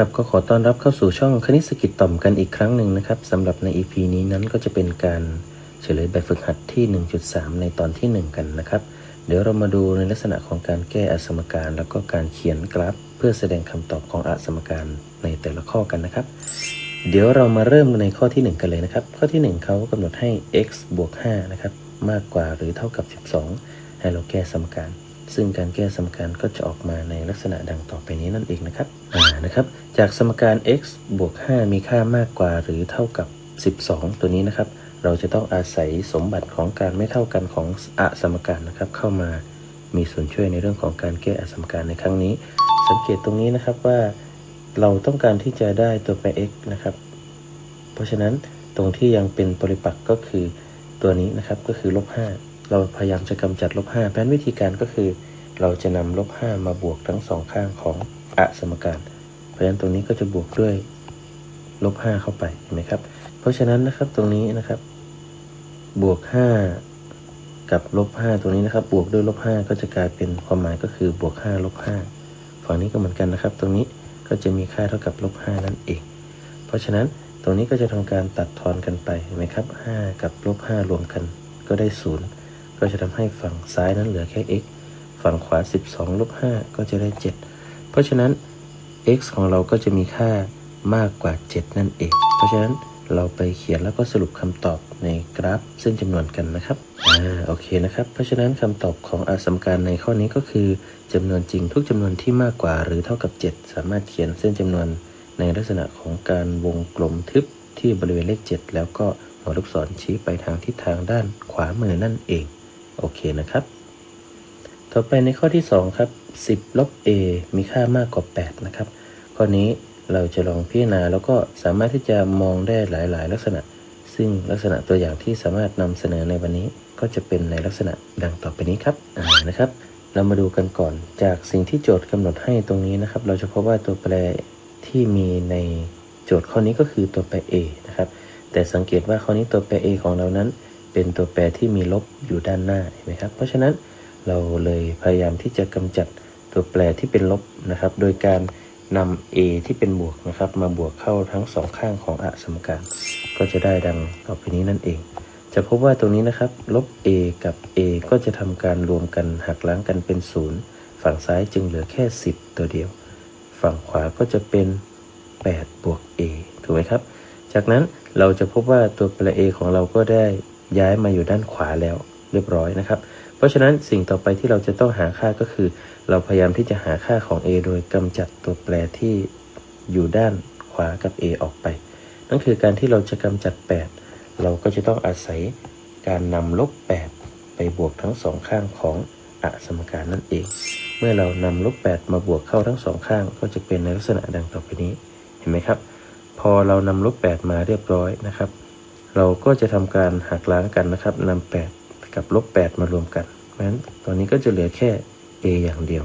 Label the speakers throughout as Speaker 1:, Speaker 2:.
Speaker 1: ครับก็ขอต้อนรับเข้าสู่ช่องคณิตสกิจต่อมกันอีกครั้งหนึ่งนะครับสำหรับใน EP นี้นั้นก็จะเป็นการเฉลยแบบฝึกหัดที่ 1.3 ในตอนที่ 1 กันนะครับ เดี๋ยวเรามาดูในลักษณะของการแก้อสมการ แล้วก็การเขียนกราฟ เพื่อแสดงคำตอบของอสมการในแต่ละข้อกันนะครับ เดี๋ยวเรามาเริ่มในข้อที่ 1 กันเลยนะครับ ข้อที่ 1เขากำหนดให้ x บวก5นะครับมากกว่าหรือเท่ากับ 12 ให้เราแก้สมการ ซึ่งการแก้สมการก็จะออกมาในลักษณะดังต่อไปนี้นั่นเองนะครับอ่านะครับ จากสมการ x บวก 5 มีค่ามากกว่าหรือเท่ากับ 12 ตัวนี้นะครับ เราจะต้องอาศัยสมบัติของการไม่เท่ากันของอสมการนะครับ เข้ามามีส่วนช่วยในเรื่องของการแก้อสมการในครั้งนี้ สังเกตตรงนี้นะครับว่าเราต้องการที่จะได้ตัวแปร x นะครับ เพราะฉะนั้นตรงที่ยังเป็นปริปักษ์ก็คือตัวนี้นะครับก็คือลบ5 เราพยายามจะกำจัดลบ5เพราะนั้นวิธีการก็คือ เราจะนำลบ5มาบวกทั้งสองข้างของอสมการ เพราะฉะนั้นตรงนี้ก็จะบวกด้วยลบ5เข้าไปเห็นไหมครับ เพราะฉะนั้นนะครับตรงนี้นะครับ บวก5กับลบ5ตรงนี้นะครับ บวกด้วยลบ5ก็จะกลายเป็นความหมายก็คือบวก5ลบ5ฝั่งนี้ก็เหมือนกันนะครับ ตรงนี้ก็จะมีค่าเท่ากับลบ5นั่นเอง เพราะฉะนั้นตรงนี้ก็จะทำการตัดทอนกันไปเห็นไหมครับ5กับลบ5รวมกันก็ได้0 ก็จะทำให้ฝั่งซ้ายนั้นเหลือแค่ x ฝั่งขวา 12ลบ5ก็จะได้ 7 เพราะฉะนั้น x ของเราก็จะมีค่ามากกว่า 7 นั่นเอง เพราะฉะนั้นเราไปเขียนแล้วก็สรุปคำตอบในกราฟเส้นจำนวนกันนะครับ อ่า โอเคนะครับ เพราะฉะนั้นคำตอบของอสมการในข้อนี้ก็คือจำนวนจริงทุกจำนวนที่มากกว่าหรือเท่ากับ 7 สามารถเขียนเส้นจำนวนในลักษณะของการวงกลมทึบที่บริเวณเลข 7 แล้วก็หัวลูกศรชี้ไปทางทิศทางด้านขวามือนั่นเอง โอเคนะครับ ต่อไปในข้อที่ 2 ครับ 10 ลบ a มีค่ามากกว่า 8 นะครับ ข้อนี้เราจะลองพิจารณาแล้วก็สามารถที่จะมองได้หลาย ๆ ลักษณะ ซึ่งลักษณะตัวอย่างที่สามารถนำเสนอในวันนี้ก็จะเป็นในลักษณะดังต่อไปนี้ครับอ่านะครับ เรามาดูกันก่อนจากสิ่งที่โจทย์กำหนดให้ตรงนี้นะครับ เราจะพบว่าตัวแปรที่มีในโจทย์ข้อนี้ก็คือตัวแปร a นะครับ แต่สังเกตว่าข้อนี้ตัวแปร a ของเรานั้น เป็นตัวแปรที่มีลบอยู่ด้านหน้าเห็นไหมครับ เพราะฉะนั้นเราเลยพยายามที่จะกำจัดตัวแปรที่เป็นลบนะครับ โดยการนำ a ที่เป็นบวกนะครับ มาบวกเข้าทั้งสองข้างของอสมการ ก็จะได้ดังต่อไปนี้นั่นเอง จะพบว่าตรงนี้นะครับ ลบ a กับ a ก็จะทำการรวมกันหักล้างกันเป็นศูนย์ฝั่งซ้ายจึงเหลือแค่ 10 ตัวเดียว ฝั่งขวาก็จะเป็น 8 บวก a ถูกไหมครับ จากนั้นเราจะพบว่าตัวแปร a ของเราก็ได้ ย้ายมาอยู่ด้านขวาแล้วเรียบร้อยนะครับ เพราะฉะนั้นสิ่งต่อไปที่เราจะต้องหาค่าก็คือ เราพยายามที่จะหาค่าของ a โดยกำจัดตัวแปรที่อยู่ด้านขวากับ a ออกไป นั่นคือการที่เราจะกำจัด 8 เราก็จะต้องอาศัยการนำลบ 8 ไปบวกทั้งสองข้างของอสมการนั่นเอง เมื่อเรานำลบ 8 มาบวกเข้าทั้งสองข้าง ก็จะเป็นในลักษณะดังต่อไปนี้ เห็นไหมครับ พอเรานำลบ 8 มาเรียบร้อยนะครับ เราก็จะทำการหักล้างกันนะครับนำ8กับลบ8มารวมกันเพราะฉะนั้นตอนนี้ก็จะเหลือแค่ a อย่างเดียว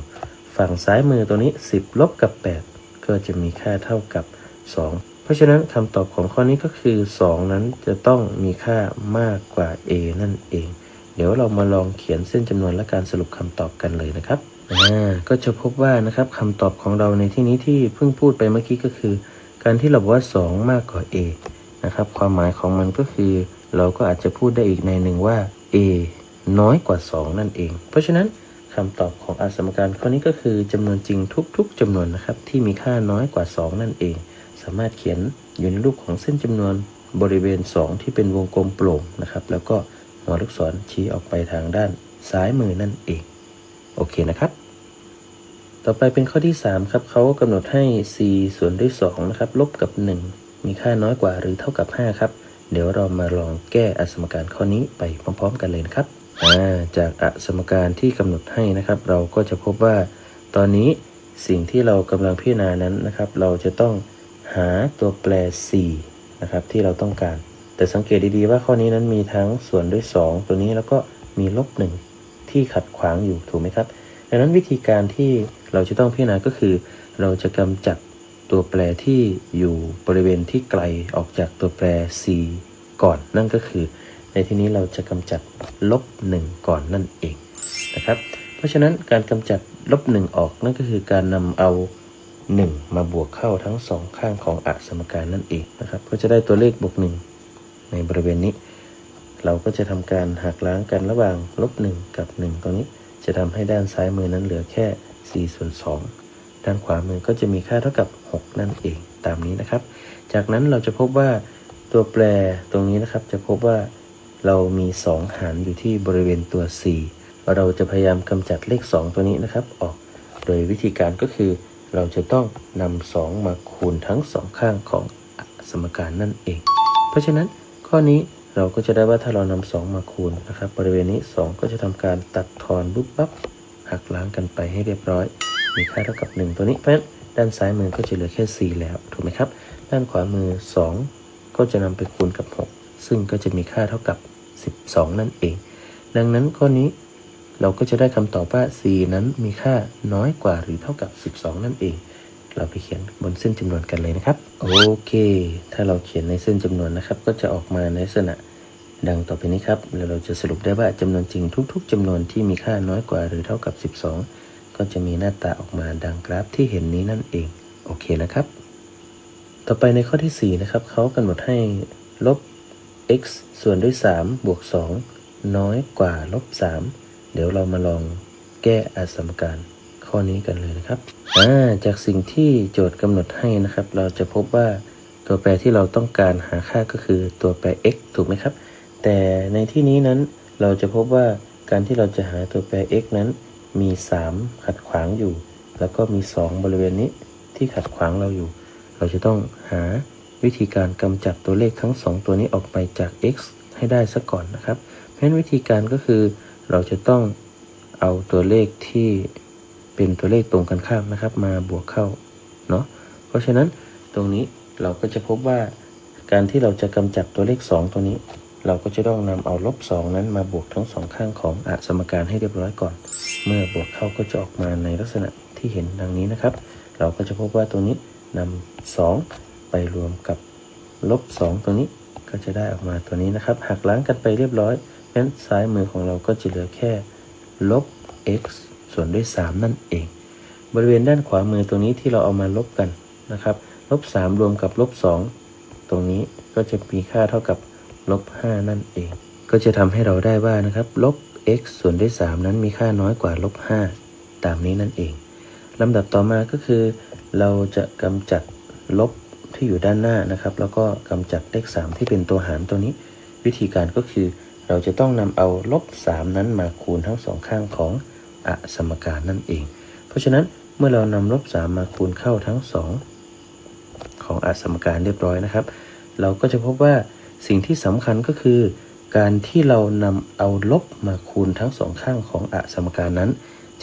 Speaker 1: ฝั่งซ้ายมือตัวนี้ 10 ลบกับ 8 ก็จะมีค่าเท่ากับ 2 เพราะฉะนั้นคำตอบของข้อนี้ก็คือ 2 นั้นจะต้องมีค่ามากกว่า a นั่นเอง เดี๋ยวเรามาลองเขียนเส้นจำนวนและการสรุปคำตอบกันเลยนะครับอ่าก็จะพบว่านะครับคำตอบของเราในที่นี้ที่เพิ่งพูดไปเมื่อกี้ก็คือ การที่เราบอกว่า 2 มากกว่า a นะครับ ความหมายของมันก็คือ เราก็อาจจะพูดได้อีกในหนึ่งว่า a น้อยกว่า 2 นั่นเอง เพราะฉะนั้นคำตอบของอสมการข้อนี้ก็คือจำนวนจริงทุก ๆจำนวนนะครับ ที่มีค่าน้อยกว่า 2 นั่นเอง สามารถเขียนอยู่ในรูปของเส้นจำนวนบริเวณ 2 ที่เป็นวงกลมโปร่งนะครับ แล้วก็หัวลูกศรชี้ออกไปทางด้านซ้ายมือนั่นเอง โอเคนะครับ ต่อไปเป็นข้อที่ 3 ครับเขากำหนดให้ c ส่วนด้วย2นะครับลบกับ 1 มีค่าน้อยกว่าหรือเท่ากับ 5 ครับ เดี๋ยวเรามาลองแก้อสมการข้อนี้ไปพร้อม ๆ กันเลยนะครับาจากอสมการที่กำหนดให้นะครับ เราก็จะพบว่า ตอนนี้สิ่งที่เรากำลังพิจารณานั้นนะครับ เราจะต้องหาตัวแปร c นะครับที่เราต้องการ แต่สังเกตดีๆว่าข้อนี้นั้นมีทั้งส่วนด้วย 2 ตัวนี้แล้วก็มีลบ1ที่ขัดขวางอยู่ถูกไหมครับดังนั้นวิธีการที่เราจะต้องพิจารณาก็คือ เราจะกำจัด ตัวแปรที่อยู่บริเวณที่ไกลออกจากตัวแปร c ก่อน นั่นก็คือ ในที่นี้เราจะกำจัดลบ 1 ก่อนนั่นเองนะครับ เพราะฉะนั้นการกำจัดลบ 1 ออกนั่นก็คือการนำเอา 1 มาบวกเข้าทั้งสองข้างของอสมการนั่นเองนะครับ ก็จะได้ตัวเลขบวก 1 ในบริเวณนี้ เราก็จะทำการหักล้างกันระหว่างลบ 1 กับ 1 ตรงนี้ จะทำให้ด้านซ้ายมือนั้นเหลือแค่4ส่วน2 ด้านขวามือก็จะมีค่าเท่ากับ 6 นั่นเองตามนี้นะครับ จากนั้นเราจะพบว่าตัวแปรตรงนี้นะครับ จะพบว่าเรามี 2 หารอยู่ที่บริเวณตัว 4 เราจะพยายามกำจัดเลข 2 ตัวนี้นะครับ ออกโดยวิธีการก็คือ เราจะต้องนำ2มาคูณทั้งสองข้างของสมการนั่นเอง เพราะฉะนั้นข้อนี้เราก็จะได้ว่าถ้าเรานำ2มาคูณนะครับ บริเวณนี้ 2 ก็จะทำการตัดทอนปุ๊บปั๊บหักล้างกันไปให้เรียบร้อย มีค่าเท่ากับ 1 ตัวนี้ เพราะฉะนั้นด้านซ้ายมือก็จะเหลือแค่ 4 แล้วถูกไหมครับ ด้านขวามือ 2 ก็จะนำไปคูณกับ 6 ซึ่งก็จะมีค่าเท่ากับ 12 นั่นเอง ดังนั้นข้อนี้เราก็จะได้คำตอบว่า c นั้นมีค่าน้อยกว่าหรือเท่ากับ 12 นั่นเอง เราไปเขียนบนเส้นจำนวนกันเลยนะครับ โอเค ถ้าเราเขียนในเส้นจำนวนนะครับ ก็จะออกมาในลักษณะดังต่อไปนี้ครับแล้วเราจะสรุปได้ว่าจำนวนจริงทุก ๆจำนวนที่มีค่าน้อยกว่าหรือเท่ากับ 12 ก็จะมีหน้าตาออกมาดังกราฟที่เห็นนี้นั่นเอง โอเคนะครับ ต่อไปในข้อที่ 4 นะครับเขากำหนดให้ลบ x ส่วนด้วย 3 บวก 2 น้อยกว่าลบ 3 เดี๋ยวเรามาลองแก้อสมการข้อนี้กันเลยนะครับาจากสิ่งที่โจทย์กำหนดให้นะครับ เราจะพบว่าตัวแปรที่เราต้องการหาค่าก็คือตัวแปร x ถูกไหมครับ แต่ในที่นี้นั้นเราจะพบว่าการที่เราจะหาตัวแปร x นั้น มี3ขัดขวางอยู่ แล้วก็มี2บริเวณนี้ที่ขัดขวางเราอยู่ เราจะต้องหาวิธีการกำจัดตัวเลขทั้ง2ตัวนี้ออกไปจาก x ให้ได้ซะก่อนนะครับ เพราะฉะนั้นวิธีการก็คือ เราจะต้องเอาตัวเลขที่เป็นตัวเลขตรงกันข้ามนะครับ มาบวกเข้าเนาะ เพราะฉะนั้นตรงนี้เราก็จะพบว่าการที่เราจะกำจัดตัวเลข 2 ตัวนี้ เราก็จะต้องนำเอาลบ2นั้นมาบวกทั้งสองข้างของอสมการให้เรียบร้อยก่อน เมื่อบวกเข้าก็จะออกมาในลักษณะที่เห็นดังนี้นะครับ เราก็จะพบว่าตัวนี้นำ2ไปรวมกับลบ2ตัวนี้ก็จะได้ออกมาตัวนี้นะครับหักล้างกันไปเรียบร้อยงั้นซ้ายมือของเราก็จะเหลือแค่ลบ x ส่วนด้วย 3 นั่นเอง บริเวณด้านขวามือตรงนี้ที่เราเอามาลบกันนะครับลบ3รวมกับลบ2ตรงนี้ก็จะมีค่าเท่ากับ ลบ5นั่นเอง ก็จะทำให้เราได้ว่านะครับลบ x ส่วนด้วย 3 นั้นมีค่าน้อยกว่าลบ5ตามนี้นั่นเองลำดับต่อมาก็คือ เราจะกำจัดลบที่อยู่ด้านหน้านะครับ แล้วก็กำจัดเลข 3 ที่เป็นตัวหารตัวนี้ วิธีการก็คือ เราจะต้องนำเอาลบ 3 นั้นมาคูณทั้งสองข้างของอสมการนั่นเอง เพราะฉะนั้นเมื่อเรานำลบ 3 มาคูณเข้าทั้ง 2 ของอสมการเรียบร้อยนะครับ เราก็จะพบว่า สิ่งที่สำคัญก็คือ การที่เรานำเอาลบมาคูณทั้งสองข้างของอสมการนั้น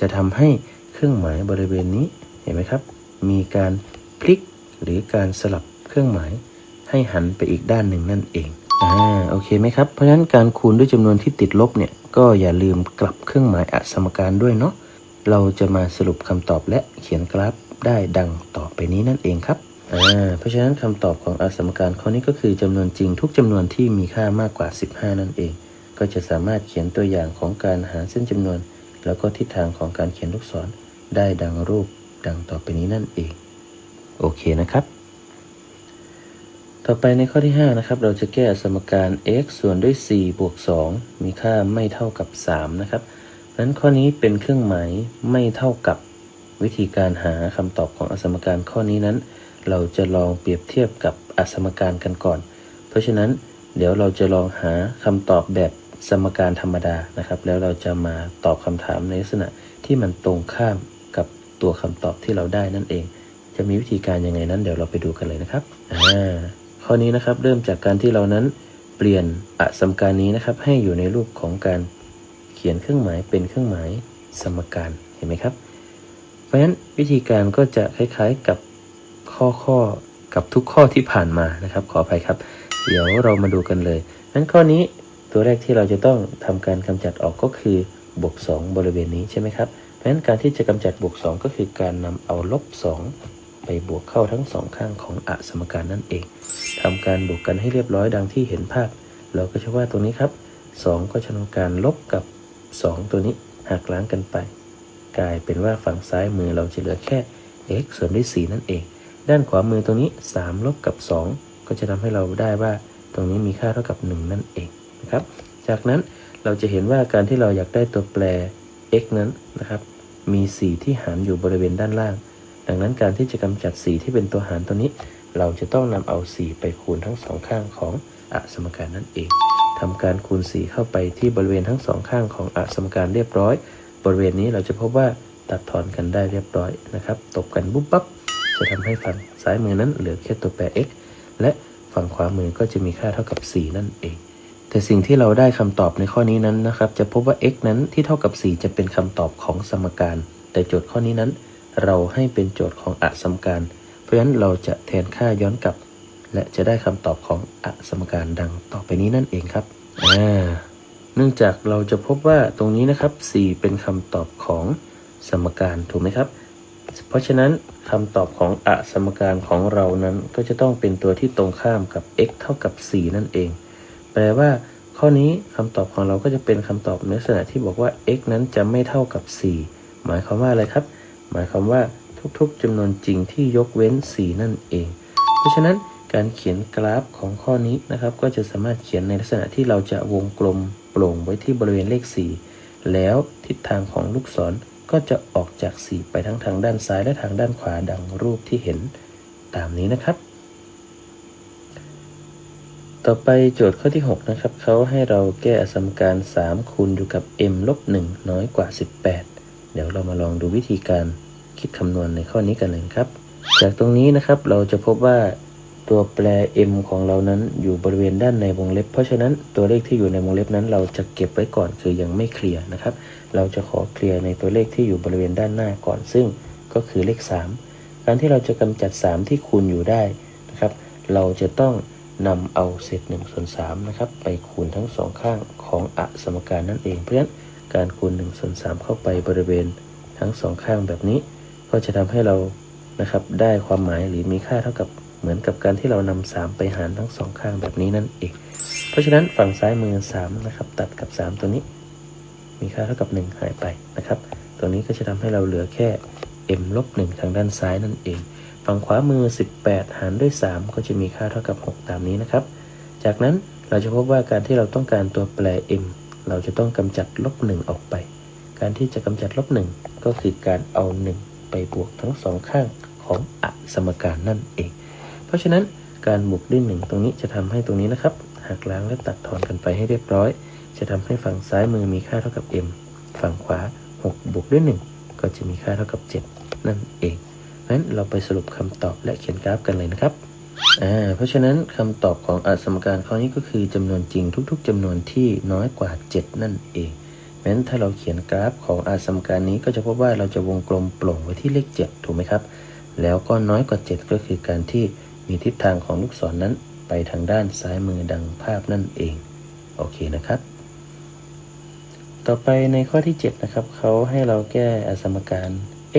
Speaker 1: จะทำให้เครื่องหมายบริเวณนี้เห็นไหมครับ มีการพลิกหรือการสลับเครื่องหมายให้หันไปอีกด้านหนึ่งนั่นเองอ่าโอเคไหมครับ เพราะฉะนั้นการคูณด้วยจำนวนที่ติดลบเนี่ยก็อย่าลืมกลับเครื่องหมายอสมการด้วยเนาะเราจะมาสรุปคำตอบและเขียนกราฟได้ดังต่อไปนี้นั่นเองครับ เพราะฉะนั้นคำตอบของอสมการข้อนี้ก็คือจำนวนจริงทุกจำนวนที่มีค่ามากกว่า 15 นั่นเอง ก็จะสามารถเขียนตัวอย่างของการหาเส้นจำนวน แล้วก็ทิศทางของการเขียนลูกศรได้ดังรูปดังต่อไปนี้นั่นเอง โอเคนะครับ ต่อไปในข้อที่ 5 นะครับ เราจะแก้สมการ x ส่วนด้วย 4 บวก 2 มีค่าไม่เท่ากับ 3 นะครับนั้นข้อนี้เป็นเครื่องหมายไม่เท่ากับวิธีการหาคำตอบของอสมการข้อนี้นั้น เราจะลองเปรียบเทียบกับอสมการกันก่อน เพราะฉะนั้นเดี๋ยวเราจะลองหาคำตอบแบบสมการธรรมดานะครับ แล้วเราจะมาตอบคำถามในลักษณะที่มันตรงข้ามกับตัวคำตอบที่เราได้นั่นเอง จะมีวิธีการยังไงนั้นเดี๋ยวเราไปดูกันเลยนะครับอ่าข้อนี้นะครับเริ่มจากการที่เรานั้นเปลี่ยนอสมการนี้นะครับ ให้อยู่ในรูปของการเขียนเครื่องหมายเป็นเครื่องหมายสมการเห็นไหมครับ เพราะฉะนั้นวิธีการก็จะคล้ายๆกับ ข้อข้อกับทุกข้อที่ผ่านมานะครับ ขออภัยครับ เดี๋ยวเรามาดูกันเลยนั้นข้อนี้ตัวแรกที่เราจะต้องทำการกำจัดออกก็คือบวก2บริเวณนี้ใช่ไหมครับเพราะฉะนั้นการที่จะกำจัดบวก2ก็คือการนำเอาลบ2ไปบวกเข้าทั้งสองข้างของอสมการนั่นเองทำการบวกกันให้เรียบร้อยดังที่เห็นภาพ เราก็จะว่าตรงนี้ครับ2 ก็จะทำการลบกับ 2 ตัวนี้หักล้างกันไป กลายเป็นว่าฝั่งซ้ายมือเราจะเหลือแค่ x สริมด้วย4นั่นเอง ด้านขวามือตรงนี้ 3 ลบกับ 2 ก็จะทำให้เราได้ว่าตรงนี้มีค่าเท่ากับ 1 นั่นเองนะครับ จากนั้นเราจะเห็นว่าการที่เราอยากได้ตัวแปร x นั้นนะครับ มี 4 ที่หารอยู่บริเวณด้านล่าง ดังนั้นการที่จะกำจัด 4 ที่เป็นตัวหารตัวนี้ เราจะต้องนำเอา 4 ไปคูณทั้งสองข้างของอสมการนั่นเองทำการคูณ 4 เข้าไปที่บริเวณทั้งสองข้างของอสมการเรียบร้อย บริเวณนี้เราจะพบว่าตัดทอนกันได้เรียบร้อยนะครับ ตบกันปุ๊บปั๊บ จะทำให้ฝั่งซ้ายมือนั้นเหลือแค่ตัวแปร x และฝั่งขวามือก็จะมีค่าเท่ากับ 4 นั่นเอง แต่สิ่งที่เราได้คำตอบในข้อนี้นั้นนะครับ จะพบว่า x นั้นที่เท่ากับ 4 จะเป็นคำตอบของสมการ แต่โจทย์ข้อนี้นั้น เราให้เป็นโจทย์ของอสมการ เพราะฉะนั้นเราจะแทนค่าย้อนกลับ และจะได้คำตอบของอสมการดังต่อไปนี้นั่นเองครับอ่าเนื่องจากเราจะพบว่าตรงนี้นะครับ 4 เป็นคำตอบของสมการถูกไหมครับ เพราะฉะนั้น คำตอบของอสมการของเรานั้นก็จะต้องเป็นตัวที่ตรงข้ามกับ x เท่ากับ 4 นั่นเอง แปลว่า ข้อนี้คำตอบของเราก็จะเป็นคำตอบในลักษณะที่บอกว่า x นั้นจะไม่เท่ากับ 4 หมายความว่าอะไรครับ หมายความว่าทุกๆจำนวนจริงที่ยกเว้น 4 นั่นเอง เพราะฉะนั้นการเขียนกราฟของข้อนี้นะครับ ก็จะสามารถเขียนในลักษณะที่เราจะวงกลมโปร่งไว้ที่บริเวณเลข 4 แล้วทิศทางของลูกศร ก็จะออกจาก 4 ไปทั้งทางด้านซ้ายและทางด้านขวาดังรูปที่เห็นตามนี้นะครับ ต่อไปโจทย์ข้อที่ 6 นะครับเขาให้เราแก้อสมการ 3 คูณอยู่กับ m ลบ1น้อยกว่า 18 เดี๋ยวเรามาลองดูวิธีการคิดคำนวณในข้อนี้กันเลยครับ จากตรงนี้นะครับเราจะพบว่า ตัวแปร m ของเรานั้นอยู่บริเวณด้านในวงเล็บ เพราะฉะนั้นตัวเลขที่อยู่ในวงเล็บนั้น เราจะเก็บไว้ก่อนคือยังไม่เคลียร์นะครับ เราจะขอเคลียร์ในตัวเลขที่อยู่บริเวณด้านหน้าก่อนซึ่งก็คือเลข 3 การที่เราจะกำจัด 3 ที่คูณอยู่ได้นะครับ เราจะต้องนำเอาเศษ1ส่วน3นะครับไปคูณทั้งสองข้างของอสมการนั่นเอง เพราะฉะนั้นการคูณ1ส่วน3เข้าไปบริเวณทั้งสองข้างแบบนี้ ก็จะทำให้เรานะครับได้ความหมายหรือมีค่าเท่ากับ เหมือนกับการที่เรานำ3ไปหารทั้งสองข้างแบบนี้นั่นเอง เพราะฉะนั้นฝั่งซ้ายมือ 3 นะครับ ตัดกับ 3 ตัวนี้ มีค่าเท่ากับ 1 หายไปนะครับ ตัวนี้ก็จะทำให้เราเหลือแค่ m ลบ1ทางด้านซ้ายนั่นเอง ฝั่งขวามือ 18 หารด้วย 3 ก็จะมีค่าเท่ากับ 6 ตามนี้นะครับ จากนั้นเราจะพบว่าการที่เราต้องการตัวแปร m เราจะต้องกำจัดลบ1ออกไป การที่จะกำจัดลบ1ก็คือการเอา 1 ไปบวกทั้งสองข้างของอสมการนั่นเอง เพราะฉะนั้นการบวกด้วย1ตรงนี้จะทำให้ตรงนี้นะครับหักล้างและตัดทอนกันไปให้เรียบร้อย จะทำให้ฝั่งซ้ายมือมีค่าเท่ากับ m ฝั่งขวา 6 บวกด้วย 1 ก็จะมีค่าเท่ากับ 7 นั่นเองงั้นเราไปสรุปคำตอบและเขียนกราฟกันเลยนะครับอ่าเพราะฉะนั้นคำตอบของอสมการข้อนี้ก็คือจำนวนจริงทุก ๆจำนวนที่น้อยกว่า 7 นั่นเองงั้นถ้าเราเขียนกราฟของอสมการนี้ก็จะพบว่าเราจะวงกลมโปร่งไว้ที่เลข 7 ถูกไหมครับ แล้วก็น้อยกว่า 7 ก็คือการที่ มีทิศทางของลูกศรนนั้นไปทางด้านซ้ายมือดังภาพนั่นเอง โอเคนะครับ ต่อไปในข้อที่ 7 นะครับ เขาให้เราแก้อสมการ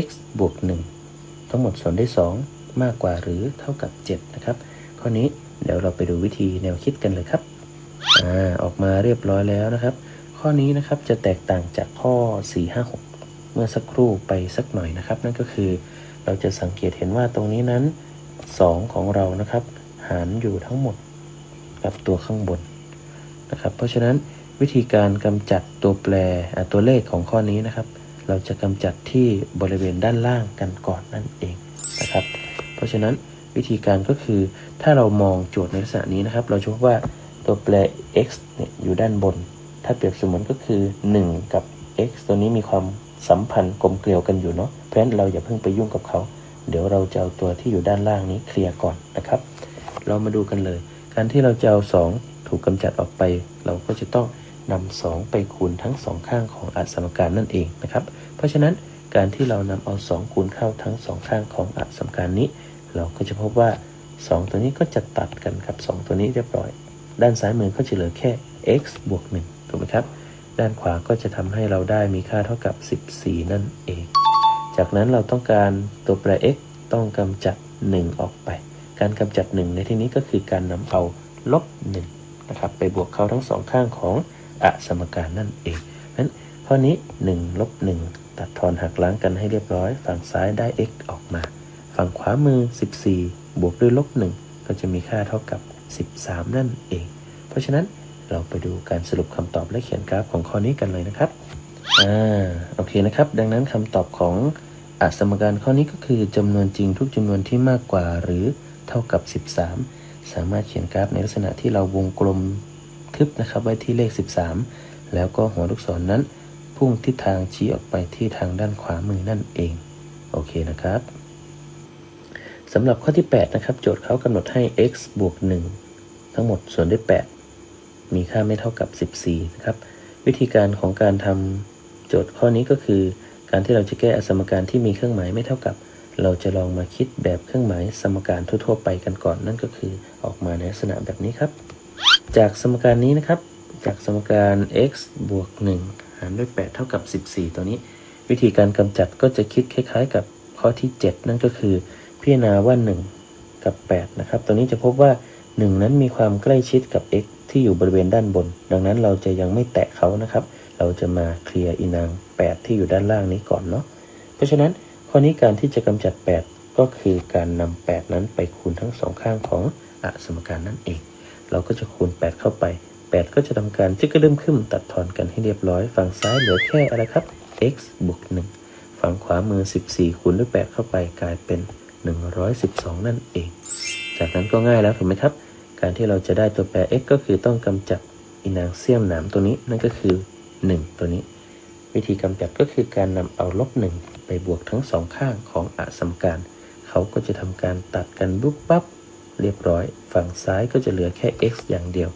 Speaker 1: x บวก 1 ทั้งหมดส่วนด้วย 2 มากกว่าหรือเท่ากับ 7 นะครับ ข้อนี้เดี๋ยวเราไปดูวิธีแนวคิดกันเลยครับอ่าออกมาเรียบร้อยแล้วนะครับ ข้อนี้นะครับจะแตกต่างจากข้อ 4 5 6 เมื่อสักครู่ไปสักหน่อยนะครับ นั่นก็คือเราจะสังเกตเห็นว่าตรงนี้นั้น 2 ของเรานะครับ หารอยู่ทั้งหมดกับตัวข้างบนนะครับ เพราะฉะนั้นวิธีการกำจัดตัวแปรตัวเลขของข้อนี้นะครับ เราจะกำจัดที่บริเวณด้านล่างกันก่อนนั่นเองนะครับ เพราะฉะนั้นวิธีการก็คือถ้าเรามองโจทย์ในลักษณะนี้นะครับ เราจะพบว่าตัวแปร x เนี่ยอยู่ด้านบน ถ้าเปรียบเสมือนก็คือ 1 กับ x ตัวนี้มีความสัมพันธ์กลมเกลียวกันอยู่เนาะเพราะฉะนั้นเราอย่าเพิ่งไปยุ่งกับเขา เดี๋ยวเราจะเอาตัวที่อยู่ด้านล่างนี้เคลียร์ก่อนนะครับ เรามาดูกันเลย การที่เราจะเอา 2 ถูกกำจัดออกไป เราก็จะต้องนำ2ไปคูณทั้งสองข้างของอสมการนั่นเองนะครับ เพราะฉะนั้นการที่เรานำเอา 2 คูณเข้าทั้งสองข้างของอสมการนี้ เราก็จะพบว่า 2 ตัวนี้ก็จะตัดกันกับ 2 ตัวนี้เรียบร้อย ด้านซ้ายมือก็จะเหลือแค่ x บวก1ถูกไหมครับ ด้านขวาก็จะทำให้เราได้มีค่าเท่ากับ 14 นั่นเอง จากนั้นเราต้องการตัวแปร x ต้องกำจัด 1 ออกไป การกำจัด 1 ในที่นี้ก็คือการนำเอาลบ1นะครับไปบวกเข้าทั้งสองข้างของอสมการนั่นเองนั้นข้อนี้1ลบ1ตัดทอนหักล้างกันให้เรียบร้อย ฝั่งซ้ายได้ x ออกมา ฝั่งขวามือ 14 บวกด้วยลบ1ก็จะมีค่าเท่ากับ 13 นั่นเอง เพราะฉะนั้นเราไปดูการสรุปคำตอบและเขียนกราฟของข้อนี้กันเลยนะครับ อ่าโอเคนะครับ ดังนั้นคำตอบของอสมการข้อนี้ก็คือจำนวนจริงทุกจำนวนที่มากกว่าหรือเท่ากับ 13 สามารถเขียนกราฟในลักษณะที่เราวงกลมทึบนะครับไว้ที่เลข 13 แล้วก็หัวลูกศรนนั้น พุ่งทิศทางชี้ออกไปที่ทางด้านขวามือนั่นเอง โอเคนะครับสำหรับข้อที่ 8 นะครับ โจทย์เขากำหนดให้ x บวก 1 ทั้งหมดส่วนด้วย 8 มีค่าไม่เท่ากับ 14 นะครับ วิธีการของการทำ โจทย์ข้อนี้ก็คือ การที่เราจะแก้อสมการที่มีเครื่องหมายไม่เท่ากับ เราจะลองมาคิดแบบเครื่องหมายสมการทั่วๆไปกันก่อน นั่นก็คือออกมาในลักษณะแบบนี้ครับ จากสมการนี้นะครับ จากสมการ x บวก1หารด้วย 8 เท่ากับ 14 ตัวนี้ วิธีการกำจัดก็จะคิดคล้าย ๆ กับข้อที่ 7 นั่นก็คือ พิจารณาว่า 1 กับ 8 นะครับ ตัวนี้จะพบว่า 1 นั้นมีความใกล้ชิดกับ x ที่อยู่บริเวณด้านบน ดังนั้นเราจะยังไม่แตะเขานะครับ เราจะมาเคลียร์อีนาง 8 ที่อยู่ด้านล่างนี้ก่อนเนาะเพราะฉะนั้นข้อนี้การที่จะกำจัด 8 ก็คือการนำ8นั้นไปคูณทั้งสองข้างของอสมการนั่นเอง เราก็จะคูณ 8 เข้าไป 8 ก็จะทำการจึกกระดึมขึ้นตัดทอนกันให้เรียบร้อย ฝั่งซ้ายเหลือแค่อะไรครับ x บวก1ฝั่งขวามือ 14 คูณด้วย 8 เข้าไปกลายเป็น 112 นั่นเอง จากนั้นก็ง่ายแล้วถูกไหมครับ การที่เราจะได้ตัวแปร x ก็คือต้องกำจัดอินางเซียมหนามตัวนี้นั่นก็คือ 1 ตัวนี้ วิธีกำจัดก็คือการนำเอาลบ1ไปบวกทั้งสองข้างของอสมการ เขาก็จะทำการตัดกันปุ๊บปั๊บเรียบร้อย ฝั่งซ้ายก็จะเหลือแค่ x อย่างเดียว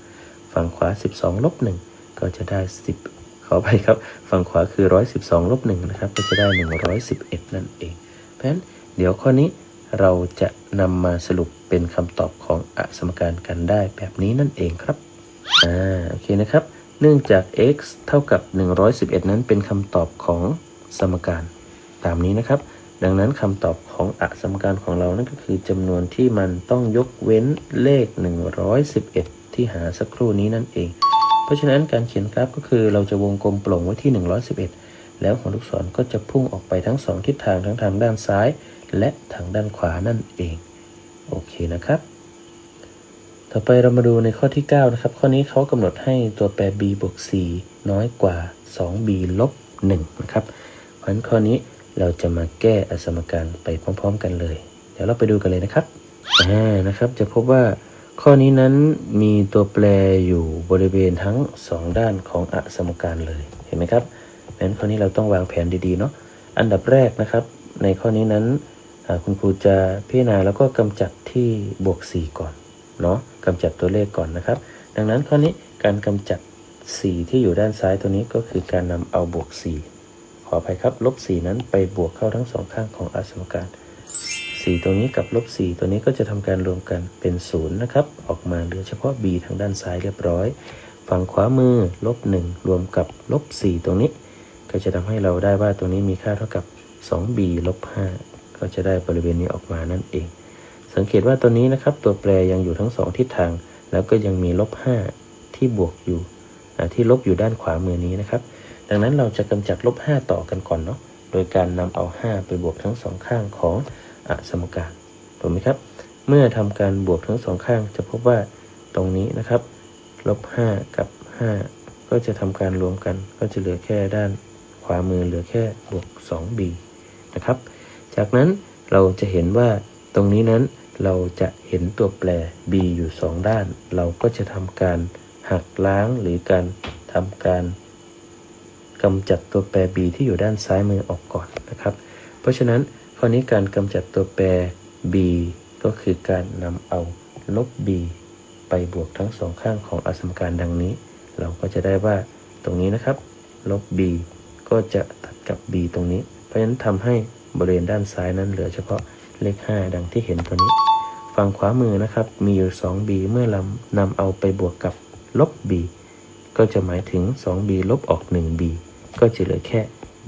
Speaker 1: ฝั่งขวา 12ลบ1ก็จะได้ 10 ขอไปครับ ฝั่งขวาคือ 112ลบ1นะครับ ก็จะได้ 111 นั่นเอง เพราะฉะนั้นเดี๋ยวข้อนี้เราจะนำมาสรุปเป็นคำตอบของอสมการกันได้แบบนี้นั่นเองครับ อ่า โอเคนะครับ เนื่องจาก x เท่ากับ 111 นั้นเป็นคำตอบของสมการตามนี้นะครับ ดังนั้นคำตอบของอสมการของเรานั่นก็คือจำนวนที่มันต้องยกเว้นเลข 111 ที่หาสักครู่นี้นั่นเอง เพราะฉะนั้นการเขียนกราฟก็คือเราจะวงกลมโปร่งไว้ที่ 111 แล้วหัวลูกศรก็จะพุ่งออกไปทั้งสองทิศทางทั้งทางด้านซ้าย และทางด้านขวานั่นเอง โอเคนะครับ ต่อไปเรามาดูในข้อที่ 9 นะครับ ข้อนี้เขากำหนดให้ตัวแปร b บวก c น้อยกว่า 2b ลบ1นะครับเพราะฉะนั้นข้อนี้เราจะมาแก้อสมการไปพร้อม ๆ กันเลย เดี๋ยวเราไปดูกันเลยนะครับอ่านะครับ จะพบว่าข้อนี้นั้นมีตัวแปรอยู่บริเวณทั้ง 2 ด้านของอสมการเลย เห็นไหมครับเพราะฉะนั้นข้อนี้เราต้องวางแผนดีๆเนาะ อันดับแรกนะครับ ในข้อนี้นั้นคุณครูจะพิจารณาแล้วก็กำจัดที่บวก 4 ก่อนเนาะ กำจัดตัวเลขก่อนนะครับ ดังนั้นข้อนี้การกำจัด 4 ที่อยู่ด้านซ้ายตัวนี้ก็คือการนำเอาบวก 4 ขออภัยครับลบ 4 นั้นไปบวกเข้าทั้งสองข้างของอสมการ 4 ตัวนี้กับลบ 4 ตัวนี้ก็จะทำการรวมกันเป็น0นะครับ ออกมาเหลือเฉพาะ b ทางด้านซ้ายเรียบร้อย ฝั่งขวามือลบ 1 รวมกับลบ 4 ตรงนี้ ก็จะทำให้เราได้ว่าตัวนี้มีค่าเท่ากับ 2b ลบ 5 ก็จะได้บริเวณนี้ออกมานั่นเอง สังเกตว่าตัวนี้นะครับ ตัวแปรยังอยู่ทั้งสองทิศทาง แล้วก็ยังมีลบ5ที่บวกอยู่ที่ลบอยู่ด้านขวามือนี้นะครับ ดังนั้นเราจะกำจัดลบ5ต่อกันก่อนเนาะโดยการนำเอา 5 ไปบวกทั้งสองข้างของอสมการถูกไหมครับ เมื่อทำการบวกทั้งสองข้าง จะพบว่าตรงนี้นะครับลบ5กับ 5 ก็จะทำการรวมกัน ก็จะเหลือแค่ด้านขวามือเหลือแค่บวก 2b นะครับ จากนั้นเราจะเห็นว่าตรงนี้นั้น เราจะเห็นตัวแปร b อยู่2ด้าน เราก็จะทำการหักล้างหรือการทำการกำจัดตัวแปร b ที่อยู่ด้านซ้ายมือออกก่อนนะครับ เพราะฉะนั้นข้อนี้การกำจัดตัวแปร b ก็คือการนำเอาลบ b ไปบวกทั้งสองข้างของอสมการดังนี้ เราก็จะได้ว่าตรงนี้นะครับ ลบ b ก็จะตัดกับ b ตรงนี้ เพราะฉะนั้นทำให้บริเวณด้านซ้ายนั้นเหลือเฉพาะ เลข 5 ดังที่เห็นตัวนี้ ฝั่งขวามือนะครับ มีอยู่ 2b เมื่อเรานำเอาไปบวกกับลบ b ก็จะหมายถึง 2b ลบออก 1b ก็จะเหลือแค่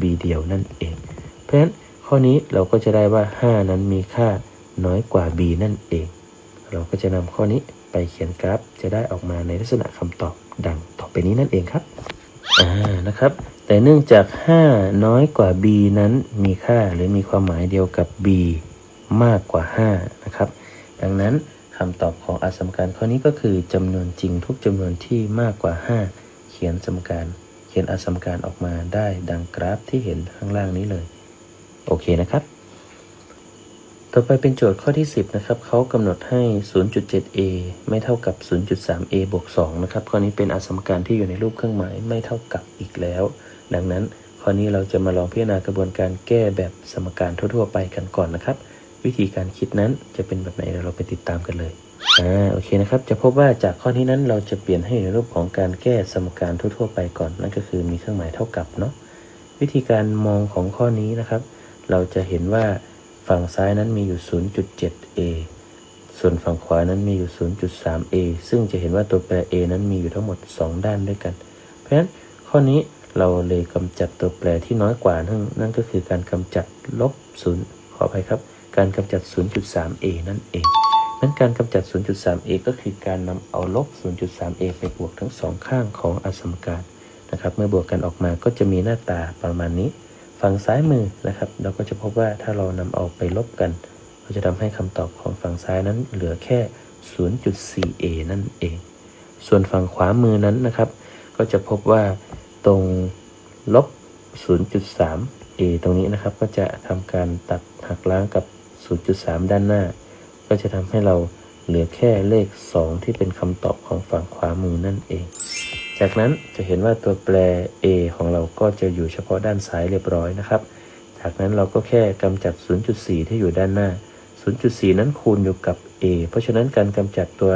Speaker 1: b เดียวนั่นเอง เพราะฉะนั้นข้อนี้เราก็จะได้ว่า 5 นั้นมีค่าน้อยกว่า b นั่นเอง เราก็จะนำข้อนี้ไปเขียนกราฟ จะได้ออกมาในลักษณะคำตอบดังต่อไปนี้นั่นเองครับ อ่า นะครับ แต่เนื่องจาก 5 น้อยกว่า b นั้นมีค่าหรือมีความหมายเดียวกับ b มากกว่า 5 นะครับ ดังนั้นคำตอบของอสมการข้อนี้ก็คือจำนวนจริงทุกจำนวนที่มากกว่า 5 เขียนสมการ เขียนอสมการออกมาได้ดังกราฟที่เห็นข้างล่างนี้เลย โอเคนะครับ ต่อไปเป็นโจทย์ข้อที่ 10 นะครับ เขากำหนดให้ 0.7a ไม่เท่ากับ 0.3a บวก 2 นะครับ ข้อนี้เป็นอสมการที่อยู่ในรูปเครื่องหมายไม่เท่ากับอีกแล้ว ดังนั้นข้อนี้เราจะมาลองพิจารณากระบวนการแก้แบบสมการทั่ว ๆ ไปกันก่อนนะครับ วิธีการคิดนั้นจะเป็นแบบไหนเดี๋ยวเราไปติดตามกันเลยอ่าโอเคนะครับ จะพบว่าจากข้อนี้นั้นเราจะเปลี่ยนให้ในรูปของการแก้สมการทั่วๆไปก่อน นั่นก็คือมีเครื่องหมายเท่ากับเนาะวิธีการมองของข้อนี้นะครับ เราจะเห็นว่าฝั่งซ้ายนั้นมีอยู่ 0.7a ส่วนฝั่งขวานั้นมีอยู่ 0.3a ซึ่งจะเห็นว่าตัวแปร a นั้นมีอยู่ทั้งหมด 2 ด้านด้วยกัน เพราะฉะนั้นข้อนี้เราเลยกำจัดตัวแปรที่น้อยกว่านั่นนั่นก็คือการกำจัดลบ0ขออภัยครับ การกำจัด 0.3a นั่นเอง นั้นการกำจัด 0.3a ก็คือการนำเอาลบ 0.3a ไปบวกทั้งสองข้างของอสมการนะครับ เมื่อบวกกันออกมาก็จะมีหน้าตาประมาณนี้ ฝั่งซ้ายมือนะครับ เราก็จะพบว่าถ้าเรานำเอาไปลบกันก็จะทำให้คำตอบของฝั่งซ้ายนั้นเหลือแค่ 0.4a นั่นเอง ส่วนฝั่งขวามือนั้นนะครับ ก็จะพบว่าตรงลบ 0.3a ตรงนี้นะครับ ก็จะทำการตัดหักล้างกับ 0.3 ด้านหน้า ก็จะทำให้เราเหลือแค่เลข 2 ที่เป็นคำตอบของฝั่งขวามือนั่นเอง จากนั้นจะเห็นว่าตัวแปร a ของเราก็จะอยู่เฉพาะด้านซ้ายเรียบร้อยนะครับ จากนั้นเราก็แค่กำจัด 0.4 ที่อยู่ด้านหน้า 0.4 นั้นคูณอยู่กับ a เพราะฉะนั้นการกำจัดตัว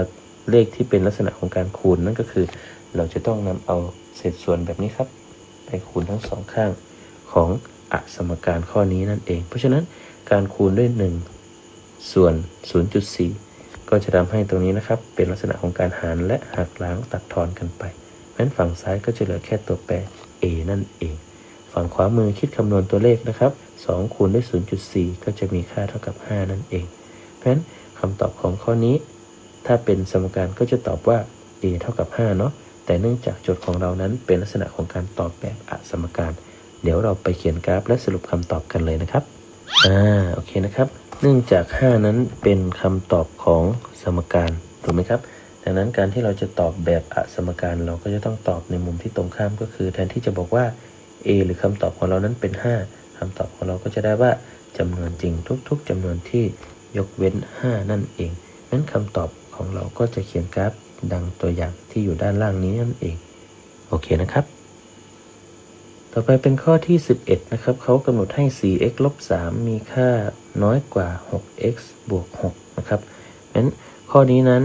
Speaker 1: เลขที่เป็นลักษณะของการคูณนั่นก็คือ เราจะต้องนำเอาเศษส่วนแบบนี้ครับ ไปคูณทั้งสองข้างของอสมการข้อนี้นั่นเอง เพราะฉะนั้น การคูณด้วย 1 ส่วน 0.4 ก็จะทำให้ตรงนี้นะครับ เป็นลักษณะของการหารและหักล้างตัดทอนกันไปเพราะฉะนั้นฝั่งซ้ายก็จะเหลือแค่ตัวแปร a นั่นเอง ฝั่งขวามือคิดคำนวณตัวเลขนะครับ2คูณด้วย 0.4 ก็จะมีค่าเท่ากับ 5 นั่นเอง เพราะฉะนั้นคำตอบของข้อนี้ ถ้าเป็นสมการก็จะตอบว่า a เท่ากับ 5 เนาะแต่เนื่องจากโจทย์ของเรานั้นเป็นลักษณะของการตอบแบบอสมการ เดี๋ยวเราไปเขียนกราฟและสรุปคำตอบกันเลยนะครับ อ่าโอเคนะครับ เนื่องจาก 5 นั้นเป็นคำตอบของสมการถูกไหมครับดังนั้นการที่เราจะตอบแบบอสมการเราก็จะต้องตอบในมุมที่ตรงข้ามก็คือ แทนที่จะบอกว่า a หรือคำตอบของเรานั้นเป็น 5คำตอบของเราก็จะได้ว่าจำนวนจริงทุก ๆจำนวนที่ยกเว้น 5 นั่นเองนั้นคำตอบของเราก็จะเขียนกราฟดังตัวอย่างที่อยู่ด้านล่างนี้นั่นเอง โอเคนะครับ ต่อไปเป็นข้อที่ 11 นะครับ เขากำหนดให้ 4x ลบ 3 มีค่าน้อยกว่า 6x บวก 6 นะครับงั้นข้อนี้นั้น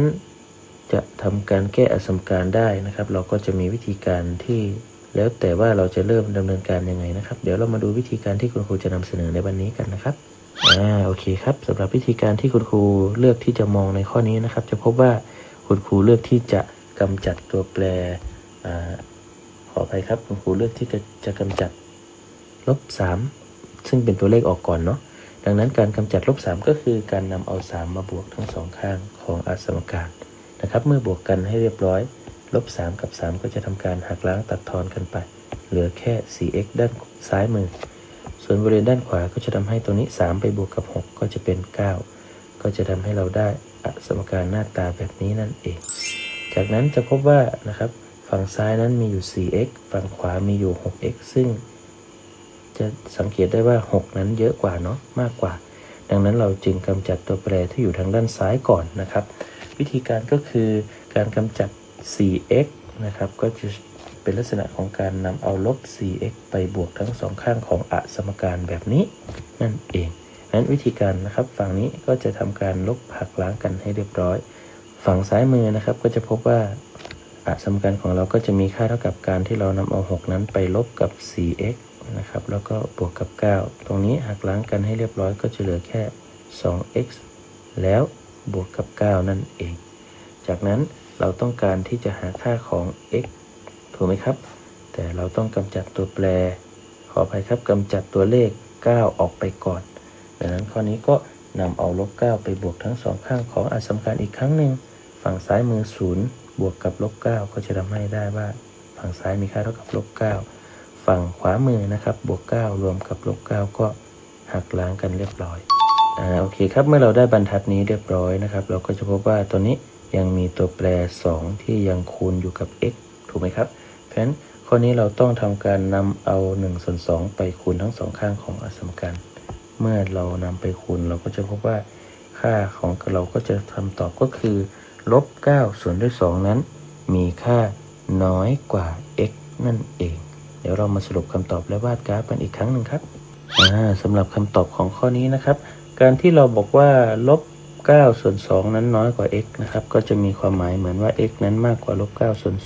Speaker 1: จะทำการแก้อสมการได้นะครับ เราก็จะมีวิธีการที่แล้วแต่ว่าเราจะเริ่มดำเนินการยังไงนะครับ เดี๋ยวเรามาดูวิธีการที่คุณครูจะนำเสนอในวันนี้กันนะครับอ่าโอเคครับสำหรับวิธีการที่คุณครูเลือกที่จะมองในข้อนี้นะครับ จะพบว่าคุณครูเลือกที่จะกำจัดตัวแปรอ่า ออภัยครับคุณครูเลือกที่จะจะกำจัดลบ3ซึ่งเป็นตัวเลขออกก่อนเนาะดังนั้นการกำจัดลบ3ก็คือการนำเอา 3 มาบวกทั้งสองข้างของอสมการนะครับ เมื่อบวกกันให้เรียบร้อยลบ3กับ 3 ก็จะทำการหักล้างตัดทอนกันไป เหลือแค่ 4x ด้านซ้ายมือ ส่วนบริเวณด้านขวาก็จะทำให้ตัวนี้ 3 ไปบวกกับ 6 ก็จะเป็น 9 ก็จะทำให้เราได้อสมการหน้าตาแบบนี้นั่นเอง จากนั้นจะพบว่านะครับ ฝั่งซ้ายนั้นมีอยู่ 4x ฝั่งขวามีอยู่ 6x ซึ่ง จะสังเกตได้ว่า 6 นั้นเยอะกว่าเนาะมากกว่า ดังนั้นเราจึงกำจัดตัวแปรที่อยู่ทางด้านซ้ายก่อนนะครับ วิธีการก็คือการกำจัด 4x นะครับ ก็จะเป็นลักษณะของการนำเอาลบ 4x ไปบวกทั้งสองข้างของอสมการแบบนี้นั่นเองนั้นวิธีการนะครับฝั่งนี้ก็จะทำการลบหักล้างกันให้เรียบร้อย ฝั่งซ้ายมือนะครับก็จะพบว่า อสมการของเราก็จะมีค่าเท่ากับการที่เรานำเอา 6 นั้นไปลบกับ 4x นะครับ แล้วก็บวกกับ 9 ตรงนี้หักล้างกันให้เรียบร้อยก็จะเหลือแค่ 2x แล้วบวกกับ 9 นั่นเอง จากนั้นเราต้องการที่จะหาค่าของ x ถูกไหมครับ แต่เราต้องกำจัดตัวแปร ขออภัยครับกำจัดตัวเลข 9 ออกไปก่อน ดังนั้นข้อนี้ก็นำเอาลบ 9 ไปบวกทั้งสองข้างของอสมการอีกครั้งหนึ่ง ฝั่งซ้ายมือ 0 บวกกับลบ9ก็จะทำให้ได้ว่าฝั่งซ้ายมีค่าเท่ากับลบ9ฝั่งขวามือนะครับ บวก 9 รวมกับลบ9ก็หักล้างกันเรียบร้อยอ่าโอเคครับเมื่อเราได้บรรทัดนี้เรียบร้อยนะครับ เราก็จะพบว่าตัวนี้ยังมีตัวแปร 2 ที่ยังคูณอยู่กับ x ถูกไหมครับเพราะฉะนั้นข้อนี้เราต้องทำการนำเอา1ส่วน2ไปคูณทั้งสองข้างของอสมการเมื่อเรานำไปคูณเราก็จะพบว่าค่าของเราก็จะทำตอบก็คือ ลบ 9 ส่วนด้วย 2 นั้น มีค่าน้อยกว่า x นั่นเอง เดี๋ยวเรามาสรุปคำตอบและวาดกราฟกันอีกครั้งหนึ่งครับสำหรับคำตอบของข้อนี้นะครับ การที่เราบอกว่าลบ 9 ส่วน 2 นั้นน้อยกว่า x นะครับ ก็จะมีความหมายเหมือนว่า x นั้นมากกว่าลบ 9 ส่วน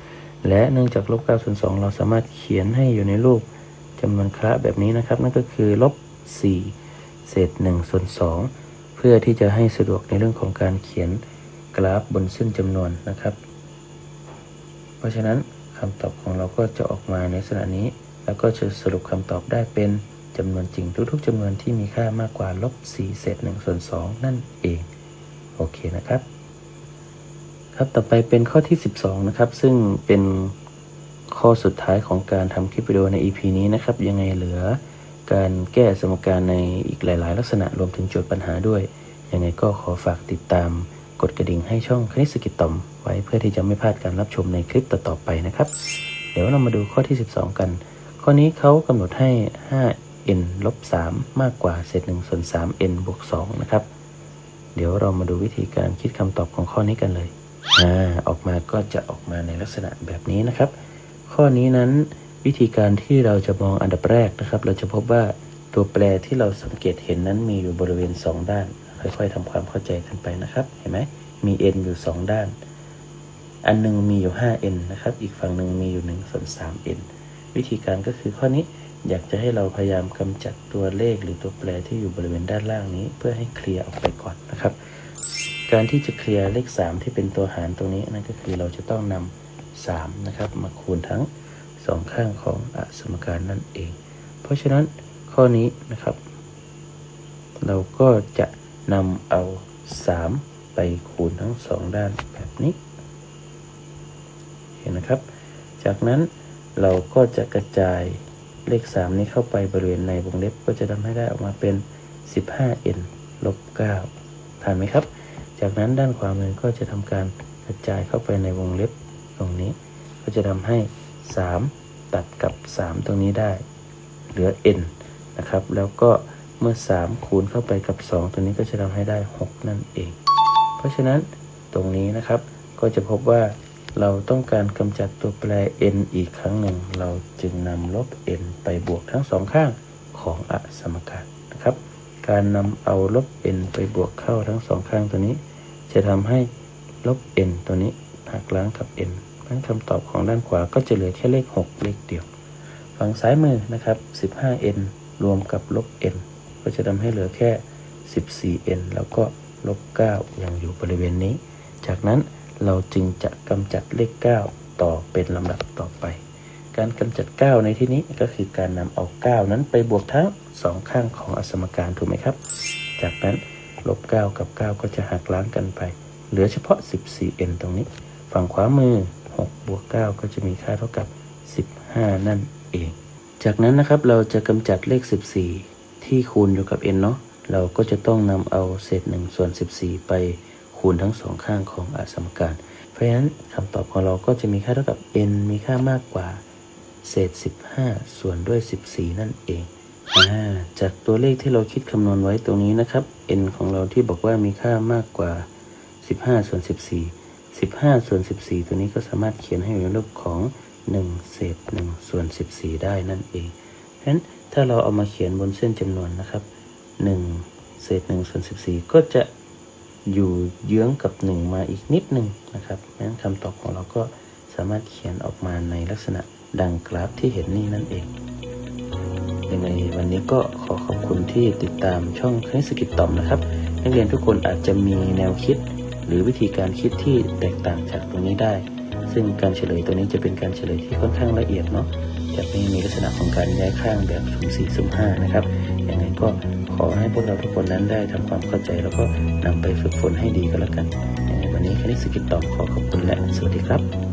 Speaker 1: 2 และเนื่องจากลบ 9 ส่วน 2 เราสามารถเขียนให้อยู่ในรูปจำนวนคละแบบนี้นะครับ นั่นก็คือลบ 4 เศษ 1 ส่วน 2 เพื่อที่จะให้สะดวกในเรื่องของการเขียน กราฟบนเส้นจำนวนนะครับ เพราะฉะนั้นคำตอบของเราก็จะออกมาในลักษณะนี้ แล้วก็จะสรุปคำตอบได้เป็นจำนวนจริงทุกๆจำนวนที่มีค่ามากกว่าลบ4เศษ1ส่วน2นั่นเอง โอเคนะครับ ครับต่อไปเป็นข้อที่ 12 นะครับ ซึ่งเป็นข้อสุดท้ายของการทำคลิปวิดีโอใน EP นี้นะครับ ยังไงเหลือการแก้สมการในอีกหลาย ๆ ลักษณะรวมถึงโจทย์ปัญหาด้วย ยังไงก็ขอฝากติดตาม กดกระดิ่งให้ช่องคณิตสกิตตอมไว้เพื่อที่จะไม่พลาดการรับชมในคลิปต่อๆไปนะครับ เดี๋ยวเรามาดูข้อที่ 12 กัน ข้อนี้เขากำหนดให้ 5n ลบ3มากกว่าเศษ1ส่วน 3n บวก2นะครับ เดี๋ยวเรามาดูวิธีการคิดคำตอบของข้อนี้กันเลยอ่าออกมาก็จะออกมาในลักษณะแบบนี้นะครับ ข้อนี้นั้นวิธีการที่เราจะมองอันดับแรกนะครับ เราจะพบว่าตัวแปรที่เราสังเกตเห็นนั้นมีอยู่บริเวณ 2 ด้าน ค่อยๆทำความเข้าใจกันไปนะครับ เห็นไหมมี n อยู่ 2 ด้าน อันหนึงมีอยู่ 5n นะครับ อีกฝั่งหนึ่งมีอยู่1ส่วน 3n วิธีการก็คือข้อนี้อยากจะให้เราพยายามกำจัดตัวเลขหรือตัวแปรที่อยู่บริเวณด้านล่างนี้ เพื่อให้เคลียร์ออกไปก่อนนะครับ การที่จะเคลียร์เลข 3 ที่เป็นตัวหารตรงนี้นั่นก็คือเราจะต้องนำ3นะครับมาคูณทั้งสองข้างของอสมการนั่นเอง เพราะฉะนั้นข้อนี้นะครับ เราก็จะ นำเอา 3 ไปคูณทั้งสองด้านแบบนี้ เห็นนะครับ จากนั้นเราก็จะกระจายเลข 3 นี้เข้าไปบริเวณในวงเล็บก็จะทำให้ได้ออกมาเป็น 15n ลบ9ทันไหมครับ จากนั้นด้านขวามือก็จะทำการกระจายเข้าไปในวงเล็บตรงนี้ ก็จะทำให้ 3 ตัดกับ 3 ตรงนี้ได้ เหลือ n นะครับ แล้วก็ เมื่อ 3 คูณเข้าไปกับ 2 ตัวนี้ก็จะทำให้ได้ 6 นั่นเอง เพราะฉะนั้นตรงนี้นะครับก็จะพบว่าเราต้องการกำจัดตัวแปร n อีกครั้งหนึ่ง เราจึงนำลบ n ไปบวกทั้งสองข้างของอสมการนะครับ การนำเอาลบ n ไปบวกเข้าทั้งสองข้างตัวนี้ จะทำให้ลบ n ตัวนี้หักล้างกับ n เพราะฉะนั้นคำตอบของด้านขวาก็จะเหลือแค่เลข 6 เลขเดียว ฝั่งซ้ายมือนะครับ 15n รวมกับลบ n ก็จะทำให้เหลือแค่ 14n แล้วก็ลบ9ยังอยู่บริเวณนี้ จากนั้นเราจึงจะกำจัดเลข 9 ต่อเป็นลำดับต่อไป การกำจัด 9 ในที่นี้ก็คือการนำเอา 9 นั้นไปบวกทั้งสองข้างของอสมการถูกไหมครับ จากนั้นลบ 9 กับ 9 ก็จะหักล้างกันไป เหลือเฉพาะ 14n ตรงนี้ ฝั่งขวามือ 6 บวก 9 ก็จะมีค่าเท่ากับ 15 นั่นเอง จากนั้นนะครับเราจะกำจัดเลข 14 ที่คูณอยู่กับ n เนาะเราก็จะต้องนำเอาเศษ1ส่วน14 ไปคูณทั้งสองข้างของอสมการ เพราะฉะนั้นคำตอบของเราก็จะมีค่าเท่ากับ n มีค่ามากกว่าเศษ 15 ส่วนด้วย 14 นั่นเองจากตัวเลขที่เราคิดคำนวณไว้ตรงนี้นะครับ n ของเราที่บอกว่ามีค่ามากกว่า 15 ส่วน 14 15 ส่วน 14 ตัวนี้ก็สามารถเขียนให้อยู่ในรูปของ 1 เศษ 1 ส่วน 14 ได้นั่นเองเพราะฉะนั้น ถ้าเราเอามาเขียนบนเส้นจำนวนนะครับ 1 เศษ1ส่วน14 ก็จะอยู่เยื้องกับ 1 มาอีกนิดหนึ่งนะครับนั้นคำตอบของเราก็สามารถเขียนออกมาในลักษณะดังกราฟที่เห็นนี่นั่นเองยังไงวันนี้ก็ขอขอบคุณที่ติดตามช่องคณิตสกิจตอมนะครับ นักเรียนทุกคนอาจจะมีแนวคิด หรือวิธีการคิดที่แตกต่างจากตรงนี้ได้ ซึ่งการเฉลยตัวนี้จะเป็นการเฉลยที่ค่อนข้างละเอียดเนาะ จะไม่มีลักษณะของการย้ายข้างแบบสุ่มสี่สุ่มห้านะครับยังไงก็ขอให้พวกเราทุกคนนั้นได้ทำความเข้าใจ แล้วก็นำไปฝึกฝนให้ดีก็แล้วกัน วันนี้คณิตสกิจตอบขอขอบคุณและสวัสดีครับ